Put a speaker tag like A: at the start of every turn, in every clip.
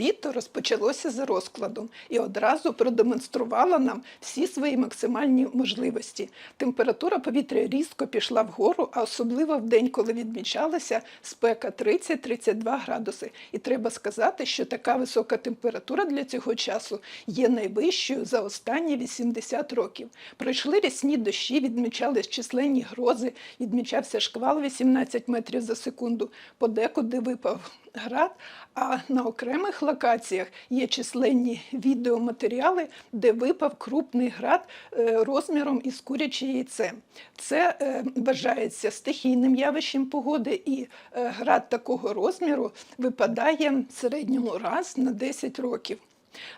A: Літо розпочалося за розкладом і одразу продемонструвало нам всі свої максимальні можливості. Температура повітря різко пішла вгору, а особливо в день, коли відмічалася спека 30-32 градуси. І треба сказати, що така висока температура для цього часу є найвищою за останні 80 років. Пройшли рясні дощі, відмічались численні грози, відмічався шквал 18 метрів за секунду, подекуди випав град, а на окремих локаціях є численні відеоматеріали, де випав крупний град е, розміром із куряче яйце. Це е, вважається стихійним явищем погоди, і е, град такого розміру випадає в середньому раз на 10 років.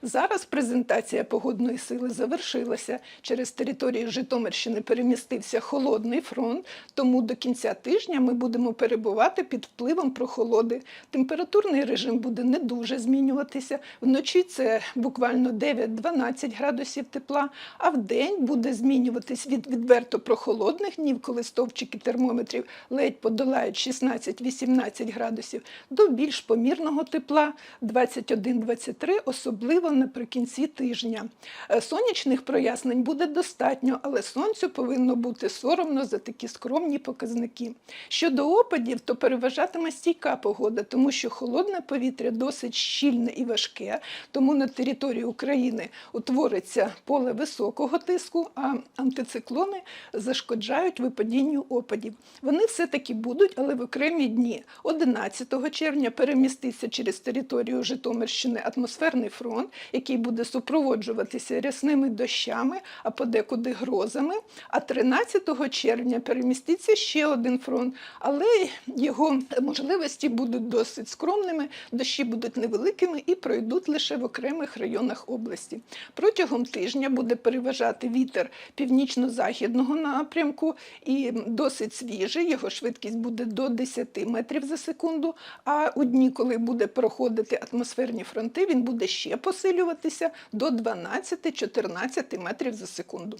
A: Зараз презентація погодної сили завершилася. Через територію Житомирщини перемістився холодний фронт, тому до кінця тижня ми будемо перебувати під впливом прохолоди. Температурний режим буде не дуже змінюватися. Вночі це буквально 9-12 градусів тепла, а в день буде змінюватись від відверто прохолодних днів, коли стовпчики термометрів ледь подолають 16-18 градусів, до більш помірного тепла 21-23, особливо наприкінці тижня. Е, Сонячних прояснень буде достатньо, але сонцю повинно бути соромно за такі скромні показники. Щодо опадів, то переважатиме стійка погода, тому що холодне повітря досить щільне і важке, тому на території України утвориться поле високого тиску, а антициклони зашкоджають випадінню опадів. Вони все-таки будуть, але в окремі дні. 11 червня переміститься через територію Житомирщини атмосферний фронт, який буде супроводжуватися рясними дощами, а подекуди грозами. А 13 червня переміститься ще один фронт, але його можливості будуть досить скромними, дощі будуть невеликими і пройдуть лише в окремих районах області. Протягом тижня буде переважати вітер північно-західного напрямку і досить свіжий. Його швидкість буде до 10 метрів за секунду. А у дні, коли буде проходити атмосферні фронти, він буде ще посилюватися до 12-14 метрів за секунду.